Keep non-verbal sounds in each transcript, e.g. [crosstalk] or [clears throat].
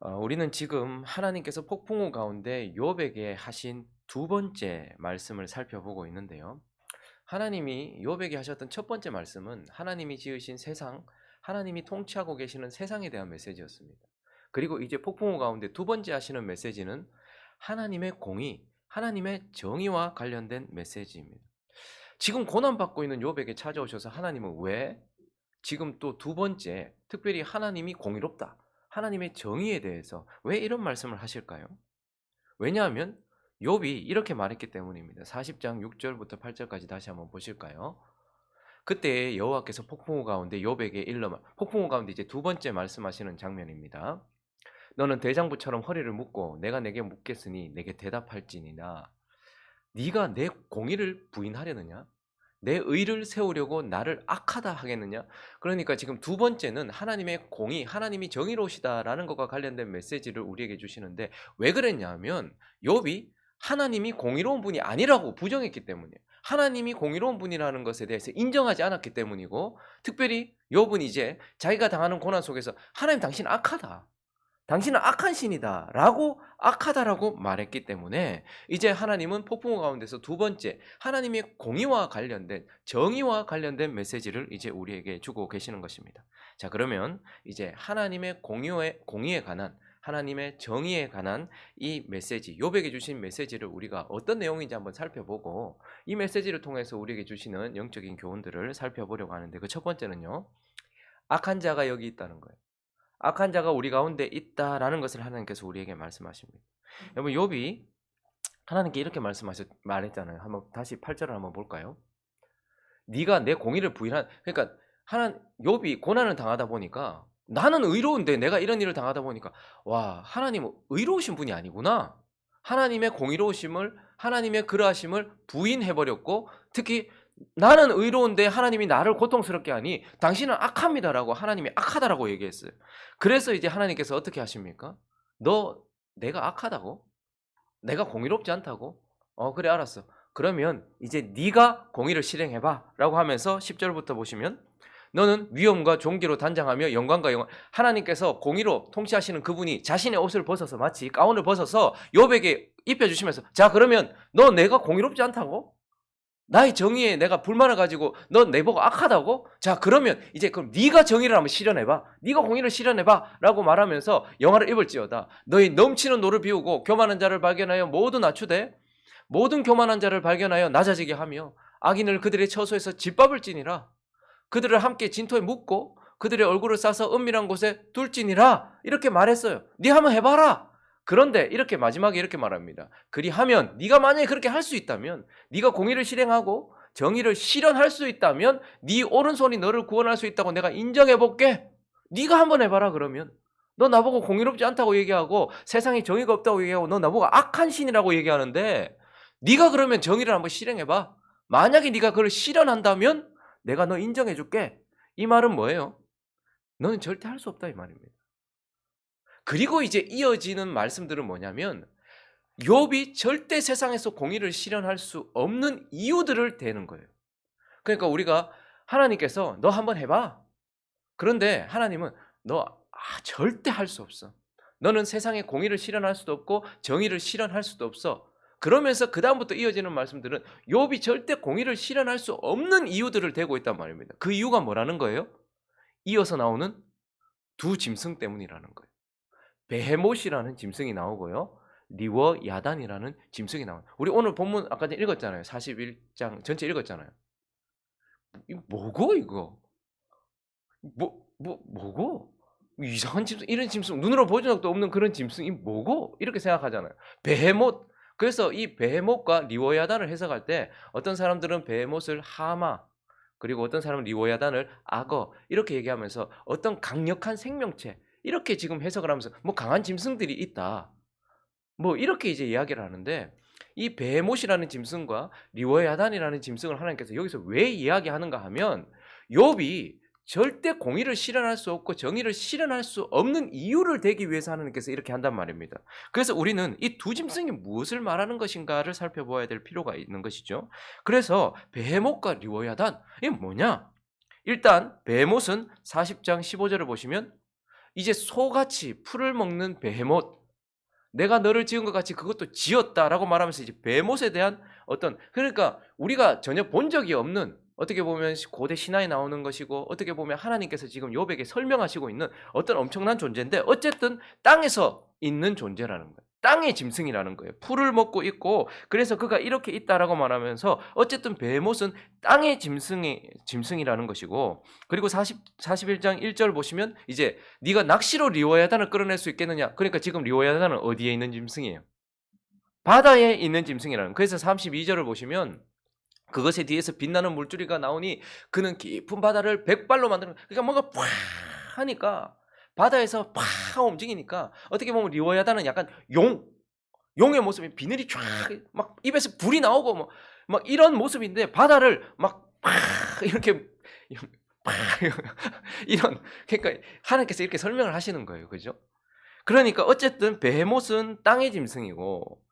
어, 우리는 지금 하나님께서 폭풍우 가운데 욥에게 하신 두 번째 말씀을 살펴보고 있는데요. 하나님이 욥에게 하셨던 첫 번째 말씀은 하나님이 지으신 세상, 하나님이 통치하고 계시는 세상에 대한 메시지였습니다. 그리고 이제 폭풍우 가운데 두 번째 하시는 메시지는 하나님의 공의, 하나님의 정의와 관련된 메시지입니다. 지금 고난받고 있는 욥에게 찾아오셔서 하나님은 왜 지금 또 두 번째 특별히 하나님이 공의롭다. 하나님의 정의에 대해서 왜 이런 말씀을 하실까요? 왜냐하면 욥이 이렇게 말했기 때문입니다. 40장 6절부터 8절까지 다시 한번 보실까요? 그때 여호와께서 폭풍우 가운데 욥에게 일러 말- 폭풍우 가운데 이제 두 번째 말씀하시는 장면입니다. 너는 대장부처럼 허리를 묶고 내가 내게 묻겠으니 내게 대답할지니나 네가 내 공의를 부인하려느냐? 내 의를 세우려고 나를 악하다 하겠느냐? 그러니까 지금 두 번째는 하나님의 공의, 하나님이 정의로우시다라는 것과 관련된 메시지를 우리에게 주시는데 왜 그랬냐면 욥이 하나님이 공의로운 분이 아니라고 부정했기 때문이에요. 하나님이 공의로운 분이라는 것에 대해서 인정하지 않았기 때문이고 특별히 욥은 이제 자기가 당하는 고난 속에서 하나님 당신 악하다. 당신은 악한 신이다 라고 악하다라고 말했기 때문에 이제 하나님은 폭풍우 가운데서 두 번째 하나님의 공의와 관련된 정의와 관련된 메시지를 이제 우리에게 주고 계시는 것입니다. 자 그러면 이제 하나님의 공의에, 공의에 관한 하나님의 정의에 관한 이 메시지 요백에 주신 메시지를 우리가 어떤 내용인지 한번 살펴보고 이 메시지를 통해서 우리에게 주시는 영적인 교훈들을 살펴보려고 하는데 그 첫 번째는요 악한 자가 여기 있다는 거예요. 악한 자가 우리 가운데 있다라는 것을 하나님께서 우리에게 말씀하십니다. 여러분 욥이 하나님께 이렇게 말씀하셨 말했잖아요. 한번 다시 8절을 한번 볼까요? 네가 내 공의를 부인한 그러니까 하나 욥이 고난을 당하다 보니까 나는 의로운데 내가 이런 일을 당하다 보니까 와 하나님 의로우신 분이 아니구나. 하나님의 공의로우심을 하나님의 그러하심을 부인해 버렸고 특히 나는 의로운데 하나님이 나를 고통스럽게 하니 당신은 악합니다라고 하나님이 악하다라고 얘기했어요. 그래서 이제 하나님께서 어떻게 하십니까? 너 내가 악하다고? 내가 공의롭지 않다고? 어 그래 알았어. 그러면 이제 네가 공의를 실행해 봐라고 하면서 10절부터 보시면 너는 위엄과 존귀로 단장하며 영광과 영광 하나님께서 공의로 통치하시는 그분이 자신의 옷을 벗어서 마치 가운을 벗어서 욥에게 입혀 주시면서 자 그러면 너 내가 공의롭지 않다고? 나의 정의에 내가 불만을 가지고 너 내보고 악하다고? 자 그러면 이제 그럼 네가 정의를 한번 실현해봐. 네가 공의를 실현해봐. 라고 말하면서 영화를 입을지어다. 너희 넘치는 노를 비우고 교만한 자를 발견하여 모두 낮추되 모든 교만한 자를 발견하여 낮아지게 하며 악인을 그들의 처소에서 짓밟을 지니라. 그들을 함께 진토에 묻고 그들의 얼굴을 싸서 은밀한 곳에 둘지니라. 이렇게 말했어요. 네 한번 해봐라 그런데 이렇게 마지막에 이렇게 말합니다. 그리하면 네가 만약에 그렇게 할 수 있다면 네가 공의를 실행하고 정의를 실현할 수 있다면 네 오른손이 너를 구원할 수 있다고 내가 인정해 볼게. 네가 한번 해봐라 그러면. 너 나보고 공의롭지 않다고 얘기하고 세상에 정의가 없다고 얘기하고 너 나보고 악한 신이라고 얘기하는데 네가 그러면 정의를 한번 실행해 봐. 만약에 네가 그걸 실현한다면 내가 너 인정해 줄게. 이 말은 뭐예요? 너는 절대 할 수 없다 이 말입니다. 그리고 이제 이어지는 말씀들은 뭐냐면 욥이 절대 세상에서 공의를 실현할 수 없는 이유들을 대는 거예요. 그러니까 우리가 하나님께서 너 한번 해봐. 그런데 하나님은 너 아, 절대 할 수 없어. 너는 세상에 공의를 실현할 수도 없고 정의를 실현할 수도 없어. 그러면서 그 다음부터 이어지는 말씀들은 욥이 절대 공의를 실현할 수 없는 이유들을 대고 있단 말입니다. 그 이유가 뭐라는 거예요? 이어서 나오는 두 짐승 때문이라는 거예요. 베헤못이라는 짐승이 나오고요. 리워 야단이라는 짐승이 나와요. 우리 오늘 본문 아까 전에 읽었잖아요. 41장 전체 읽었잖아요. 이 뭐고 이거? 뭐, 뭐, 뭐 고? 이상한 짐승, 이런 짐승, 눈으로 본 적도 없는 그런 짐승이 뭐고? 이렇게 생각하잖아요. 베헤못. 그래서 이 베헤못과 리워야단을 해석할 때 어떤 사람들은 베헤못을 하마, 그리고 어떤 사람은 리워야단을 악어, 이렇게 얘기하면서 어떤 강력한 생명체, 이렇게 지금 해석을 하면서 뭐 강한 짐승들이 있다. 뭐 이렇게 이제 이야기를 하는데 이 베모시라는 짐승과 리워야단이라는 짐승을 하나님께서 여기서 왜 이야기하는가 하면 욥이 절대 공의를 실현할 수 없고 정의를 실현할 수 없는 이유를 대기 위해서 하나님께서 이렇게 한단 말입니다. 그래서 우리는 이 두 짐승이 무엇을 말하는 것인가를 살펴보아야 될 필요가 있는 것이죠. 그래서 베모과 리워야단 이게 뭐냐? 일단 베못은 40장 15절을 보시면 이제 소같이 풀을 먹는 베헤못 내가 너를 지은 것 같이 그것도 지었다라고 말하면서 이제 베못에 대한 어떤 그러니까 우리가 전혀 본 적이 없는 어떻게 보면 고대 신화에 나오는 것이고 어떻게 보면 하나님께서 지금 요백에 설명하시고 있는 어떤 엄청난 존재인데 어쨌든 땅에서 있는 존재라는 거예요. 땅의 짐승이라는 거예요. 풀을 먹고 있고 그래서 그가 이렇게 있다라고 말하면서 어쨌든 베못은 땅의 짐승이 짐승이라는 것이고 그리고 40 41장 1절 보시면 이제 네가 낚시로 리오야단을 끌어낼 수 있겠느냐? 그러니까 지금 리오야단은 어디에 있는 짐승이에요? 바다에 있는 짐승이라는. 그래서 32절을 보시면 그것에 뒤에서 빛나는 물줄기가 나오니 그는 깊은 바다를 백발로 만드는 그러니까 뭔가 팍 하니까 바다에서 팍 움직이니까 어떻게 보면 리오야다는 약간 용 용의 모습이 비늘이 쫙막 입에서 불이 나오고 뭐 막 이런 모습인데 바다를 막 팍 이렇게 팍 [laughs] 이런 그러니까 하나님께서 이렇게 설명을 하시는 거예요. 그죠? 그러니까 어쨌든 베헤못은 땅의 짐승이고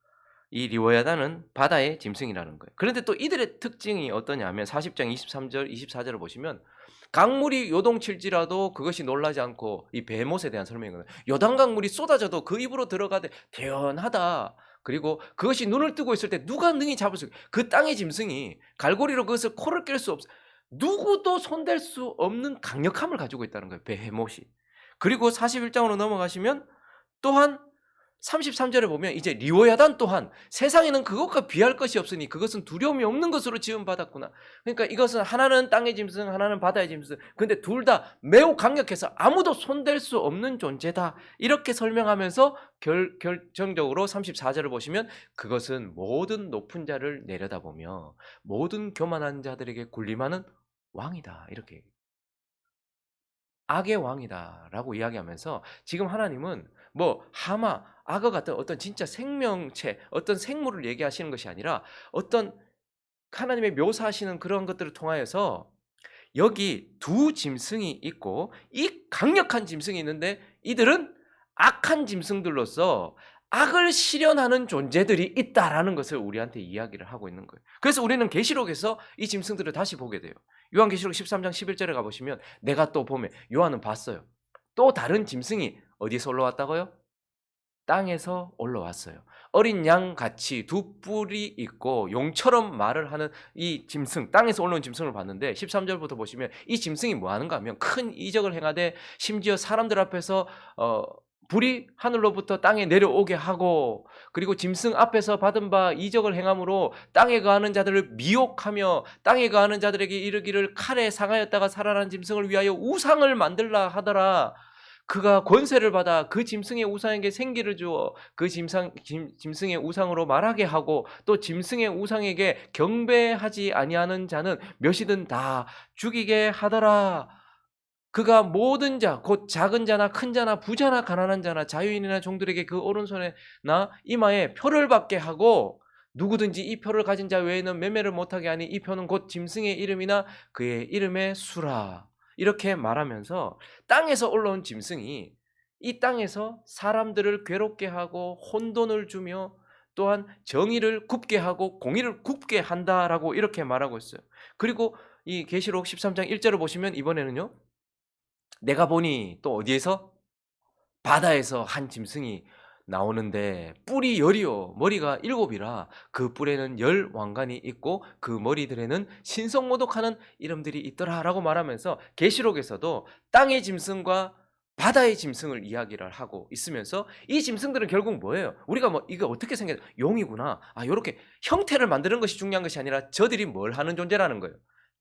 이 리오야다는 바다의 짐승이라는 거예요. 그런데 또 이들의 특징이 어떠냐면 40장 23절, 24절을 보시면 강물이 요동칠지라도 그것이 놀라지 않고 이 베못에 대한 설명이거든요. 요단 강물이 쏟아져도 그 입으로 들어가되 대연하다. 그리고 그것이 눈을 뜨고 있을 때 누가 능히 잡을 수? 그 땅의 짐승이 갈고리로 그것을 코를 깰 수 없어. 누구도 손댈 수 없는 강력함을 가지고 있다는 거예요. 베헤못이. 그리고 41장으로 넘어가시면 또한 33절에 보면 이제 리오야단 또한 세상에는 그것과 비할 것이 없으니 그것은 두려움이 없는 것으로 지음 받았구나. 그러니까 이것은 하나는 땅의 짐승, 하나는 바다의 짐승. 근데 둘 다 매우 강력해서 아무도 손댈 수 없는 존재다. 이렇게 설명하면서 결, 결정적으로 34절을 보시면 그것은 모든 높은 자를 내려다보며 모든 교만한 자들에게 군림하는 왕이다. 이렇게. 악의 왕이다라고 이야기하면서 지금 하나님은 뭐 하마, 악어 같은 어떤 진짜 생명체, 어떤 생물을 얘기하시는 것이 아니라 어떤 하나님의 묘사하시는 그런 것들을 통하여서 여기 두 짐승이 있고 이 강력한 짐승이 있는데 이들은 악한 짐승들로서 악을 실현하는 존재들이 있다라는 것을 우리한테 이야기를 하고 있는 거예요. 그래서 우리는 계시록에서 이 짐승들을 다시 보게 돼요. 요한계시록 13장 11절에 가 보시면 내가 또 보면 요한은 봤어요. 또 다른 짐승이 어디서 올라왔다고요? 땅에서 올라왔어요. 어린 양 같이 두 뿔이 있고 용처럼 말을 하는 이 짐승, 땅에서 올라온 짐승을 봤는데 13절부터 보시면 이 짐승이 뭐 하는가 하면 큰 이적을 행하되 심지어 사람들 앞에서 어 불이 하늘로부터 땅에 내려오게 하고 그리고 짐승 앞에서 받은 바 이적을 행함으로 땅에 거하는 자들을 미혹하며 땅에 거하는 자들에게 이르기를 칼에 상하였다가 살아난 짐승을 위하여 우상을 만들라 하더라. 그가 권세를 받아 그 짐승의 우상에게 생기를 주어 그 짐상, 짐, 짐승의 우상으로 말하게 하고 또 짐승의 우상에게 경배하지 아니하는 자는 몇이든 다 죽이게 하더라. 그가 모든 자, 곧 작은 자나 큰 자나 부자나 가난한 자나 자유인이나 종들에게 그 오른손에나 이마에 표를 받게 하고 누구든지 이 표를 가진 자 외에는 매매를 못하게 하니 이 표는 곧 짐승의 이름이나 그의 이름의 수라. 이렇게 말하면서 땅에서 올라온 짐승이 이 땅에서 사람들을 괴롭게 하고 혼돈을 주며 또한 정의를 굽게 하고 공의를 굽게 한다라고 이렇게 말하고 있어요. 그리고 이 계시록 13장 1절을 보시면 이번에는요. 내가 보니 또 어디에서 바다에서 한 짐승이 나오는데 뿔이 열이요 머리가 일곱이라 그 뿔에는 열 왕관이 있고 그 머리들에는 신성모독하는 이름들이 있더라라고 말하면서 계시록에서도 땅의 짐승과 바다의 짐승을 이야기를 하고 있으면서 이 짐승들은 결국 뭐예요? 우리가 뭐 이거 어떻게 생겼? 용이구나. 아 이렇게 형태를 만드는 것이 중요한 것이 아니라 저들이 뭘 하는 존재라는 거예요.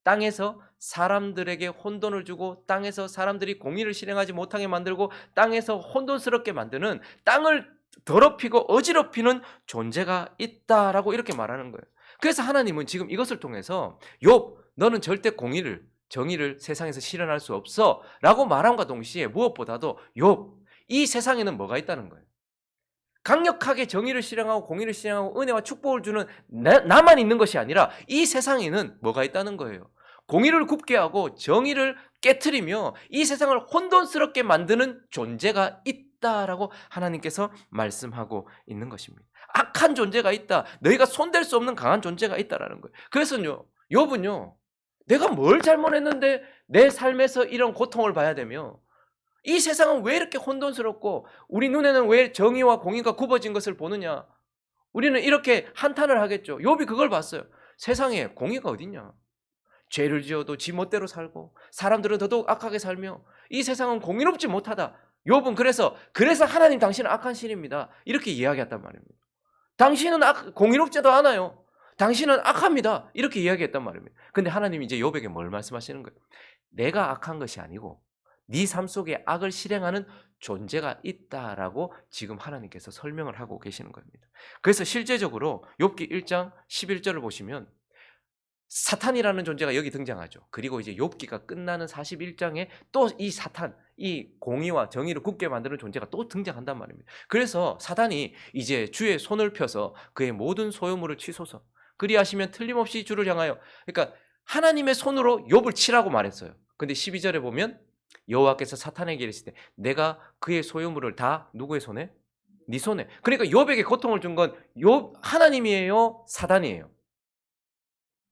땅에서 사람들에게 혼돈을 주고 땅에서 사람들이 공의를 실행하지 못하게 만들고 땅에서 혼돈스럽게 만드는 땅을 더럽히고 어지럽히는 존재가 있다라고 이렇게 말하는 거예요. 그래서 하나님은 지금 이것을 통해서 욥 너는 절대 공의를 정의를 세상에서 실현할 수 없어라고 말함과 동시에 무엇보다도 욥 이 세상에는 뭐가 있다는 거예요. 강력하게 정의를 실행하고 공의를 실행하고 은혜와 축복을 주는 나, 나만 있는 것이 아니라 이 세상에는 뭐가 있다는 거예요. 공의를 굽게 하고 정의를 깨뜨리며 이 세상을 혼돈스럽게 만드는 존재가 있다라고 하나님께서 말씀하고 있는 것입니다. 악한 존재가 있다. 너희가 손댈 수 없는 강한 존재가 있다라는 거예요. 그래서요, 욥은요, 내가 뭘 잘못했는데 내 삶에서 이런 고통을 봐야 되며 이 세상은 왜 이렇게 혼돈스럽고 우리 눈에는 왜 정의와 공의가 굽어진 것을 보느냐? 우리는 이렇게 한탄을 하겠죠. 욥이 그걸 봤어요. 세상에 공의가 어딨냐? 죄를 지어도 지 멋대로 살고 사람들은 더더욱 악하게 살며 이 세상은 공의롭지 못하다. 욥은 그래서 그래서 하나님 당신은 악한 신입니다. 이렇게 이야기했단 말입니다. 당신은 악, 공의롭지도 않아요. 당신은 악합니다. 이렇게 이야기했단 말입니다. 근데 하나님이 이제 욥에게 뭘 말씀하시는 거예요? 내가 악한 것이 아니고 네 삶 속에 악을 실행하는 존재가 있다라고 지금 하나님께서 설명을 하고 계시는 겁니다. 그래서 실제적으로 욥기 1장 11절을 보시면 사탄이라는 존재가 여기 등장하죠. 그리고 이제 욥기가 끝나는 41장에 또 이 사탄, 이 공의와 정의를 굳게 만드는 존재가 또 등장한단 말입니다. 그래서 사탄이 이제 주의 손을 펴서 그의 모든 소유물을 취소서 그리하시면 틀림없이 주를 향하여 그러니까 하나님의 손으로 욥을 치라고 말했어요. 근데 12절에 보면 여호와께서 사탄에게 이르시되 내가 그의 소유물을 다 누구의 손에? 네 손에. 그러니까 욥에게 고통을 준 건 욥 하나님이에요, 사단이에요.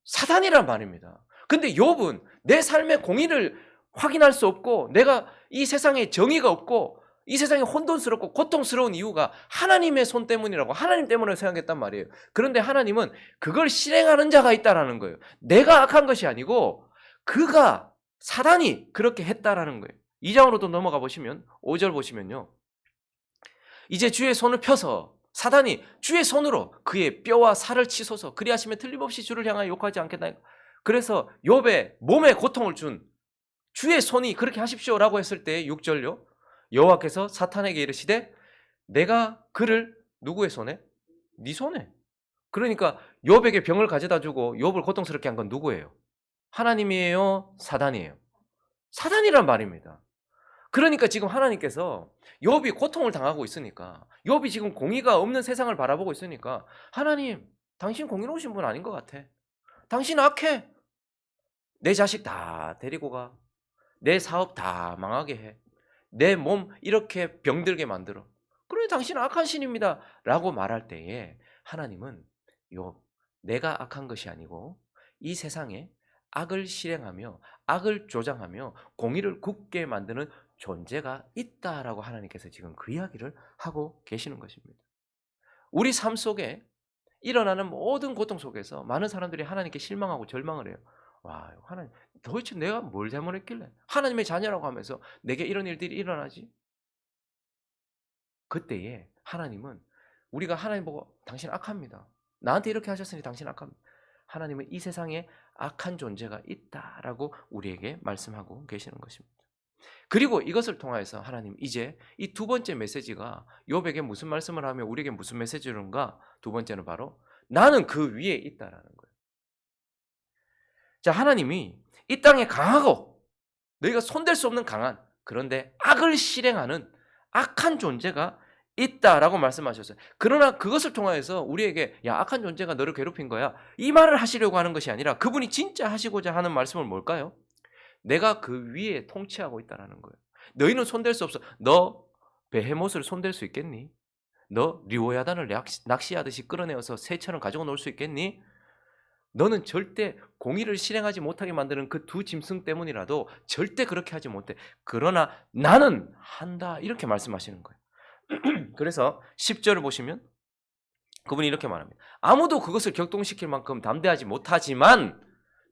사단이란 말입니다. 근데 욥은 내 삶의 공의를 확인할 수 없고 내가 이 세상에 정의가 없고 이 세상에 혼돈스럽고 고통스러운 이유가 하나님의 손 때문이라고 하나님 때문에 생각했단 말이에요. 그런데 하나님은 그걸 실행하는 자가 있다라는 거예요. 내가 악한 것이 아니고 그가 사단이 그렇게 했다라는 거예요. 2장으로도 넘어가 보시면 5절 보시면요. 이제 주의 손을 펴서 사단이 주의 손으로 그의 뼈와 살을 치소서 그리하시면 틀림없이 주를 향하여 욕하지 않겠나. 그래서 욥의 몸에 고통을 준 주의 손이 그렇게 하십시오라고 했을 때 6절요. 여호와께서 사탄에게 이르시되 내가 그를 누구의 손에? 네 손에. 그러니까 욥에게 병을 가져다 주고 욥을 고통스럽게 한 건 누구예요? 하나님이에요? 사단이에요? 사단이란 말입니다. 그러니까 지금 하나님께서 욥이 고통을 당하고 있으니까 욥이 지금 공의가 없는 세상을 바라보고 있으니까 하나님 당신 공의로우신 분 아닌 것 같아. 당신 악해. 내 자식 다 데리고 가. 내 사업 다 망하게 해. 내 몸 이렇게 병들게 만들어. 그래 당신 악한 신입니다. 라고 말할 때에 하나님은 욥 내가 악한 것이 아니고 이 세상에 악을 실행하며 악을 조장하며 공의를 굳게 만드는 존재가 있다라고 하나님께서 지금 그 이야기를 하고 계시는 것입니다. 우리 삶 속에 일어나는 모든 고통 속에서 많은 사람들이 하나님께 실망하고 절망을 해요. 와, 하나님, 도대체 내가 뭘 잘못했길래 하나님의 자녀라고 하면서 내게 이런 일들이 일어나지? 그때에 하나님은 우리가 하나님 보고 당신 악합니다. 나한테 이렇게 하셨으니 당신 악합니다. 하나님은 이 세상에 악한 존재가 있다라고 우리에게 말씀하고 계시는 것입니다. 그리고 이것을 통하여서 하나님 이제 이 두 번째 메시지가 욥에게 무슨 말씀을 하며 우리에게 무슨 메시지인가? 두 번째는 바로 나는 그 위에 있다라는 거예요. 자, 하나님이 이 땅에 강하고 너희가 손댈 수 없는 강한 그런데 악을 실행하는 악한 존재가 있다라고 말씀하셨어요. 그러나 그것을 통하여서 우리에게 야 악한 존재가 너를 괴롭힌 거야 이 말을 하시려고 하는 것이 아니라 그분이 진짜 하시고자 하는 말씀은 뭘까요? 내가 그 위에 통치하고 있다라는 거예요. 너희는 손댈 수 없어. 너 베헤못을 손댈 수 있겠니? 너 리오야단을 낚시하듯이 끌어내어서 새처럼 가지고 놀 수 있겠니? 너는 절대 공의를 실행하지 못하게 만드는 그 두 짐승 때문이라도 절대 그렇게 하지 못해. 그러나 나는 한다. 이렇게 말씀하시는 거예요. [clears throat] 그래서 10절을 보시면 그분이 이렇게 말합니다. 아무도 그것을 격동시킬 만큼 담대하지 못하지만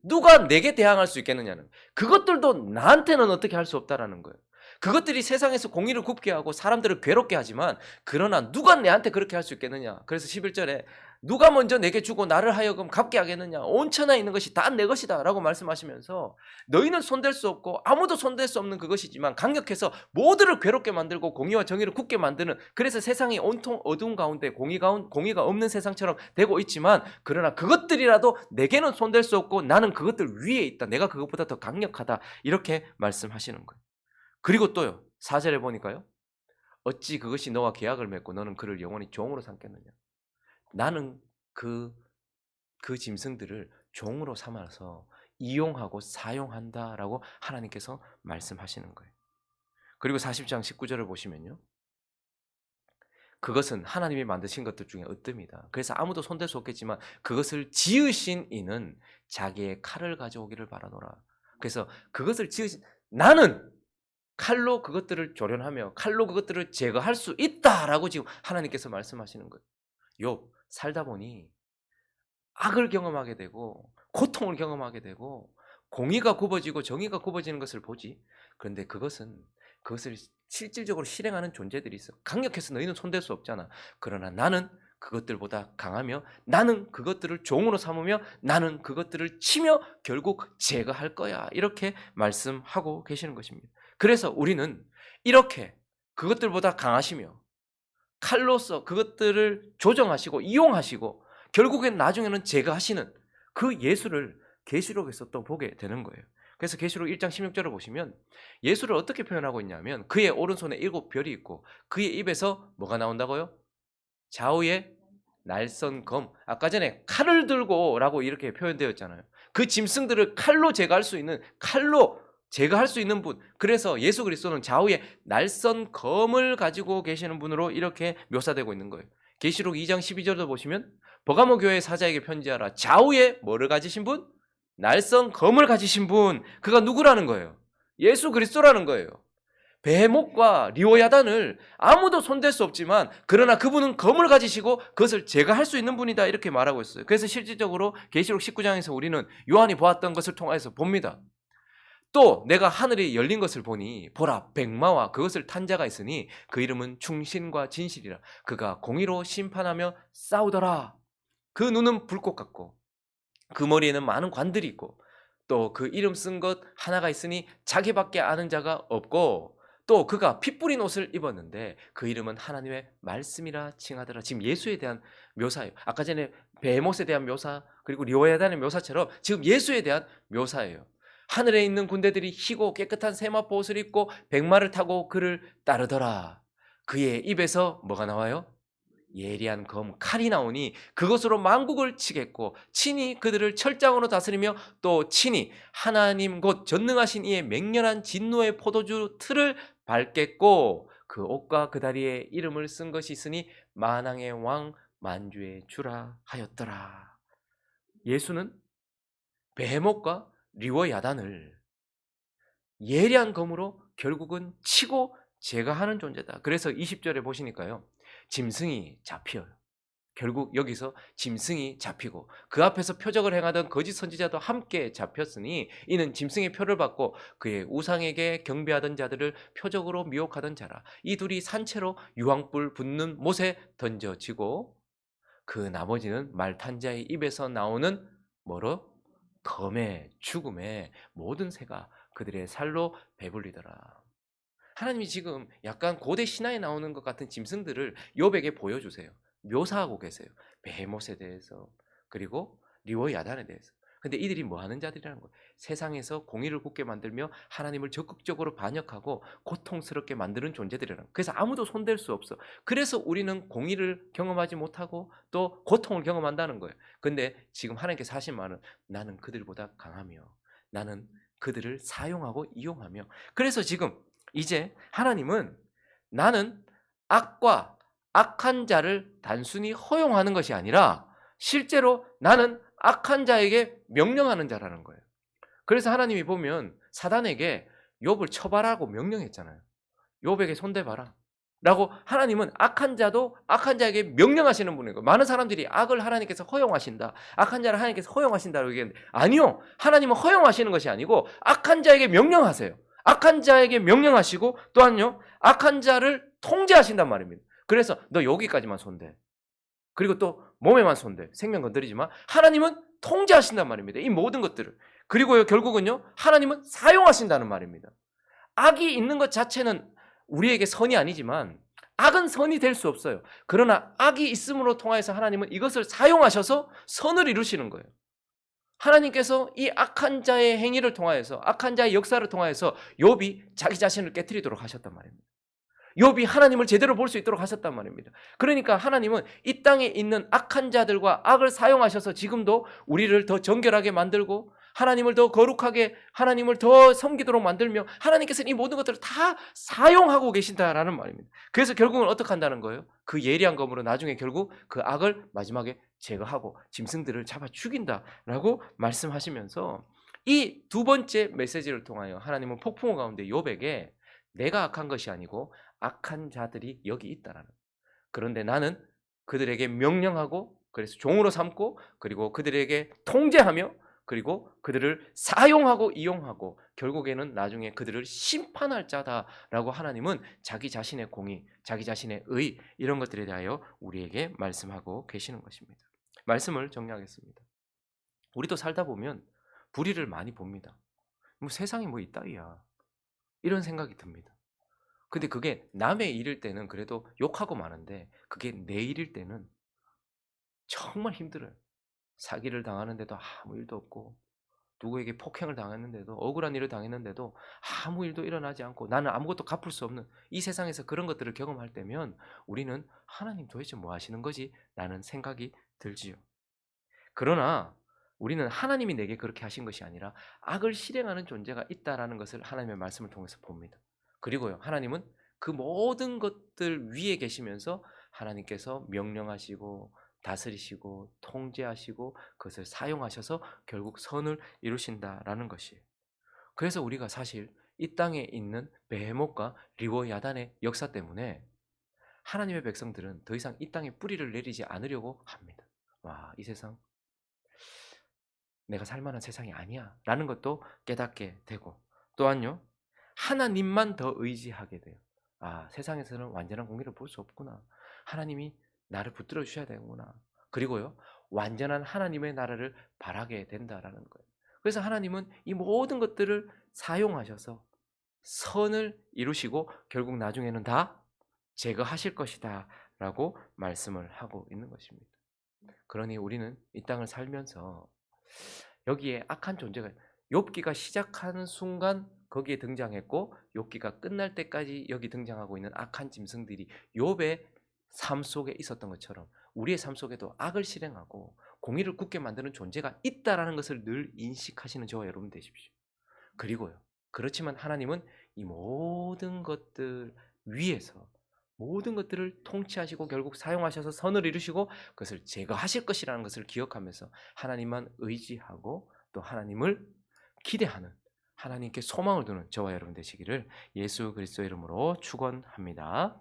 누가 내게 대항할 수 있겠느냐는 그것들도 나한테는 어떻게 할 수 없다라는 거예요. 그것들이 세상에서 공의를 굽게 하고 사람들을 괴롭게 하지만 그러나 누가 내한테 그렇게 할 수 있겠느냐. 그래서 11절에 누가 먼저 내게 주고 나를 하여금 갚게 하겠느냐. 온 천하에 있는 것이 다 내 것이다. 라고 말씀하시면서 너희는 손댈 수 없고 아무도 손댈 수 없는 그것이지만 강력해서 모두를 괴롭게 만들고 공의와 정의를 굳게 만드는 그래서 세상이 온통 어두운 가운데 공의 가운, 공의가 없는 세상처럼 되고 있지만 그러나 그것들이라도 내게는 손댈 수 없고 나는 그것들 위에 있다. 내가 그것보다 더 강력하다. 이렇게 말씀하시는 거예요. 그리고 또요. 4절에 보니까요. 어찌 그것이 너와 계약을 맺고 너는 그를 영원히 종으로 삼겠느냐. 나는 그, 그 짐승들을 종으로 삼아서 이용하고 사용한다라고 하나님께서 말씀하시는 거예요. 그리고 40장 19절을 보시면요. 그것은 하나님이 만드신 것들 중에 으뜸이다. 그래서 아무도 손댈 수 없겠지만 그것을 지으신 이는 자기의 칼을 가져오기를 바라노라. 그래서 그것을 지으신 나는 칼로 그것들을 조련하며 칼로 그것들을 제거할 수 있다라고 지금 하나님께서 말씀하시는 거예요. 욥 살다 보니 악을 경험하게 되고 고통을 경험하게 되고 공의가 굽어지고 정의가 굽어지는 것을 보지. 그런데 그것은 그것을 실질적으로 실행하는 존재들이 있어. 강력해서 너희는 손댈 수 없잖아. 그러나 나는 그것들보다 강하며 나는 그것들을 종으로 삼으며 나는 그것들을 치며 결국 제거할 거야. 이렇게 말씀하고 계시는 것입니다. 그래서 우리는 이렇게 그것들보다 강하시며 칼로서 그것들을 조정하시고 이용하시고 결국엔 나중에는 제거하시는 그 예수를 계시록에서 또 보게 되는 거예요. 그래서 계시록 1장 16절을 보시면 예수를 어떻게 표현하고 있냐면 그의 오른손에 일곱 별이 있고 그의 입에서 뭐가 나온다고요? 좌우에 날선 검. 아까 전에 칼을 들고라고 이렇게 표현되었잖아요. 그 짐승들을 칼로 제거할 수 있는 칼로 제거할 수 있는 분. 그래서 예수 그리스도는 좌우에 날선 검을 가지고 계시는 분으로 이렇게 묘사되고 있는 거예요. 계시록 2장 12절도 보시면 버가모 교회 사자에게 편지하라. 좌우에 뭐를 가지신 분? 날선 검을 가지신 분. 그가 누구라는 거예요? 예수 그리스도라는 거예요. 베목과 리오야단을 아무도 손댈 수 없지만 그러나 그분은 검을 가지시고 그것을 제가 할 수 있는 분이다 이렇게 말하고 있어요. 그래서 실질적으로 계시록 19장에서 우리는 요한이 보았던 것을 통해서 봅니다. 또 내가 하늘이 열린 것을 보니 보라 백마와 그것을 탄 자가 있으니 그 이름은 충신과 진실이라 그가 공의로 심판하며 싸우더라. 그 눈은 불꽃 같고 그 머리에는 많은 관들이 있고 또 그 이름 쓴 것 하나가 있으니 자기밖에 아는 자가 없고 또 그가 피 뿌린 옷을 입었는데 그 이름은 하나님의 말씀이라 칭하더라. 지금 예수에 대한 묘사예요. 아까 전에 베모스에 대한 묘사 그리고 리오야단의 묘사처럼 지금 예수에 대한 묘사예요. 하늘에 있는 군대들이 희고 깨끗한 세마포 옷을 입고 백마를 타고 그를 따르더라. 그의 입에서 뭐가 나와요? 예리한 검 칼이 나오니 그것으로 만국을 치겠고 친히 그들을 철장으로 다스리며 또 친히 하나님 곧 전능하신 이의 맹렬한 진노의 포도주 틀을 밟겠고 그 옷과 그 다리에 이름을 쓴 것이 있으니 만왕의 왕 만주의 주라 하였더라. 예수는 베헤못과 리워 야단을 예리한 검으로 결국은 치고 제거하는 존재다. 그래서 20절에 보시니까요. 짐승이 잡혀요. 결국 여기서 짐승이 잡히고 그 앞에서 표적을 행하던 거짓 선지자도 함께 잡혔으니 이는 짐승의 표를 받고 그의 우상에게 경배하던 자들을 표적으로 미혹하던 자라. 이 둘이 산채로 유황불 붙는 못에 던져지고 그 나머지는 말탄 자의 입에서 나오는 뭐로? 검의 죽음의 모든 새가 그들의 살로 배불리더라. 하나님이 지금 약간 고대 신화에 나오는 것 같은 짐승들을 욥에게 보여주세요. 묘사하고 계세요. 베헤못에 대해서 그리고 리워 야단에 대해서. 근데 이들이 뭐 하는 자들이라는 거예요. 세상에서 공의를 굳게 만들며 하나님을 적극적으로 반역하고 고통스럽게 만드는 존재들이라는 거예요. 그래서 아무도 손댈 수 없어. 그래서 우리는 공의를 경험하지 못하고 또 고통을 경험한다는 거예요. 근데 지금 하나님께서 하신 말은 나는 그들보다 강하며 나는 그들을 사용하고 이용하며 그래서 지금 이제 하나님은 나는 악과 악한 자를 단순히 허용하는 것이 아니라 실제로 나는 악한 자에게 명령하는 자라는 거예요. 그래서 하나님이 보면 사단에게 욥을 처벌하고 명령했잖아요. 욥에게 손대봐라. 라고 하나님은 악한 자도 악한 자에게 명령하시는 분이고 많은 사람들이 악을 하나님께서 허용하신다. 악한 자를 하나님께서 허용하신다고 얘기했는데 아니요. 하나님은 허용하시는 것이 아니고 악한 자에게 명령하세요. 악한 자에게 명령하시고 또한요. 악한 자를 통제하신단 말입니다. 그래서 너 여기까지만 손대. 그리고 또 몸에만 손대. 생명 건드리지 마. 하나님은 통제하신단 말입니다. 이 모든 것들을. 그리고요, 결국은요, 하나님은 사용하신다는 말입니다. 악이 있는 것 자체는 우리에게 선이 아니지만 악은 선이 될 수 없어요. 그러나 악이 있음으로 통하여서 하나님은 이것을 사용하셔서 선을 이루시는 거예요. 하나님께서 이 악한 자의 행위를 통하여서 악한 자의 역사를 통하여서 욥이 자기 자신을 깨뜨리도록 하셨단 말입니다. 욥이 하나님을 제대로 볼 수 있도록 하셨단 말입니다. 그러니까 하나님은 이 땅에 있는 악한 자들과 악을 사용하셔서 지금도 우리를 더 정결하게 만들고 하나님을 더 거룩하게 하나님을 더 섬기도록 만들며 하나님께서는 이 모든 것들을 다 사용하고 계신다라는 말입니다. 그래서 결국은 어떻게 한다는 거예요? 그 예리한 검으로 나중에 결국 그 악을 마지막에 제거하고 짐승들을 잡아 죽인다라고 말씀하시면서 이 두 번째 메시지를 통하여 하나님은 폭풍우 가운데 욥에게 내가 악한 것이 아니고 악한 자들이 여기 있다라는. 그런데 나는 그들에게 명령하고 그래서 종으로 삼고 그리고 그들에게 통제하며 그리고 그들을 사용하고 이용하고 결국에는 나중에 그들을 심판할 자다라고 하나님은 자기 자신의 공의, 자기 자신의 의 이런 것들에 대하여 우리에게 말씀하고 계시는 것입니다. 말씀을 정리하겠습니다. 우리도 살다 보면 불의를 많이 봅니다. 뭐 세상이 뭐 이따위야. 이런 생각이 듭니다. 근데 그게 남의 일일 때는 그래도 욕하고 마는데 그게 내 일일 때는 정말 힘들어요. 사기를 당하는데도 아무 일도 없고 누구에게 폭행을 당했는데도 억울한 일을 당했는데도 아무 일도 일어나지 않고 나는 아무것도 갚을 수 없는 이 세상에서 그런 것들을 경험할 때면 우리는 하나님 도대체 뭐 하시는 거지? 라는 생각이 들지요. 그러나 우리는 하나님이 내게 그렇게 하신 것이 아니라 악을 실행하는 존재가 있다라는 것을 하나님의 말씀을 통해서 봅니다. 그리고요, 하나님은 그 모든 것들 위에 계시면서 하나님께서 명령하시고 다스리시고 통제하시고 그것을 사용하셔서 결국 선을 이루신다라는 것이에요. 그래서 우리가 사실 이 땅에 있는 베헤못과 리워야단의 역사 때문에 하나님의 백성들은 더 이상 이 땅에 뿌리를 내리지 않으려고 합니다. 와, 이 세상 내가 살만한 세상이 아니야. 라는 것도 깨닫게 되고 또한요. 하나님만 더 의지하게 돼요. 아, 세상에서는 완전한 공의를 볼 수 없구나. 하나님이 나를 붙들어 주셔야 되는구나. 그리고요. 완전한 하나님의 나라를 바라게 된다라는 거예요. 그래서 하나님은 이 모든 것들을 사용하셔서 선을 이루시고 결국 나중에는 다 제거하실 것이다 라고 말씀을 하고 있는 것입니다. 그러니 우리는 이 땅을 살면서 여기에 악한 존재가 욥기가 시작하는 순간 거기에 등장했고 욥기가 끝날 때까지 여기 등장하고 있는 악한 짐승들이 욥의 삶 속에 있었던 것처럼 우리의 삶 속에도 악을 실행하고 공의를 굳게 만드는 존재가 있다라는 것을 늘 인식하시는 저와 여러분 되십시오. 그리고요. 그렇지만 하나님은 이 모든 것들 위에서 모든 것들을 통치하시고 결국 사용하셔서 선을 이루시고 그것을 제거하실 것이라는 것을 기억하면서 하나님만 의지하고 또 하나님을 기대하는 하나님께 소망을 두는 저와 여러분 되시기를 예수 그리스도 이름으로 축원합니다.